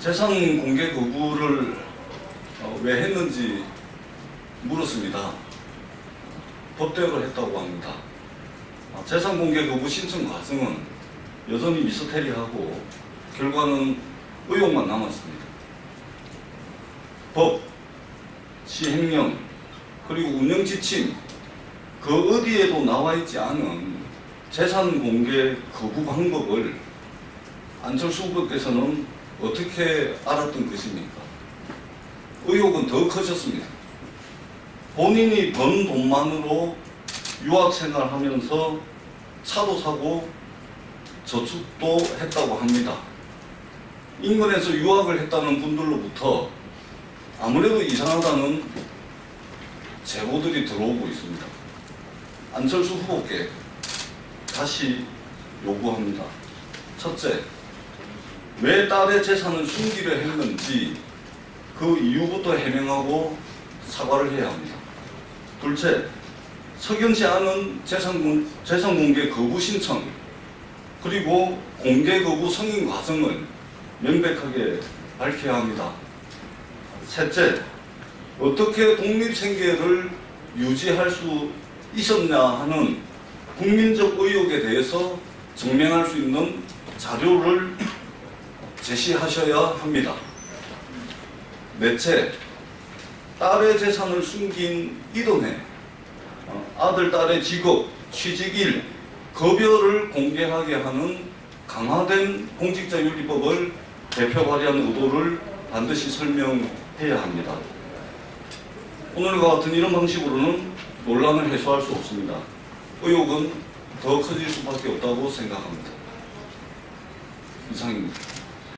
재산 공개 거부를 어, 왜 했는지 물었습니다. 법대로 했다고 합니다. 아, 재산 공개 거부 신청 과정은 여전히 미스테리하고 결과는 의혹만 남았습니다. 법, 시행령, 그리고 운영 지침 그 어디에도 나와 있지 않은 재산 공개 거부 방법을 안철수 후보께서는 어떻게 알았던 것입니까? 의혹은 더 커졌습니다. 본인이 번 돈만으로 유학 생활 하면서 차도 사고 저축도 했다고 합니다. 인근에서 유학을 했다는 분들로부터 아무래도 이상하다는 제보들이 들어오고 있습니다. 안철수 후보께 다시 요구합니다. 첫째, 왜 딸의 재산을 숨기려 했는지 그 이유부터 해명하고 사과를 해야 합니다. 둘째, 석연치 않은 재산, 공, 재산 공개 거부 신청 그리고 공개 거부 승인 과정을 명백하게 밝혀야 합니다. 셋째, 어떻게 독립생계를 유지할 수 있었냐 하는 국민적 의혹에 대해서 증명할 수 있는 자료를 제시하셔야 합니다. 넷째, 딸의 재산을 숨긴 이듬해 어, 아들, 딸의 직업, 취직일, 급여를 공개하게 하는 강화된 공직자윤리법을 대표 발의한 의도를 반드시 설명해야 합니다. 오늘과 같은 이런 방식으로는 논란을 해소할 수 없습니다. 의혹은 더 커질 수밖에 없다고 생각합니다. 이상입니다.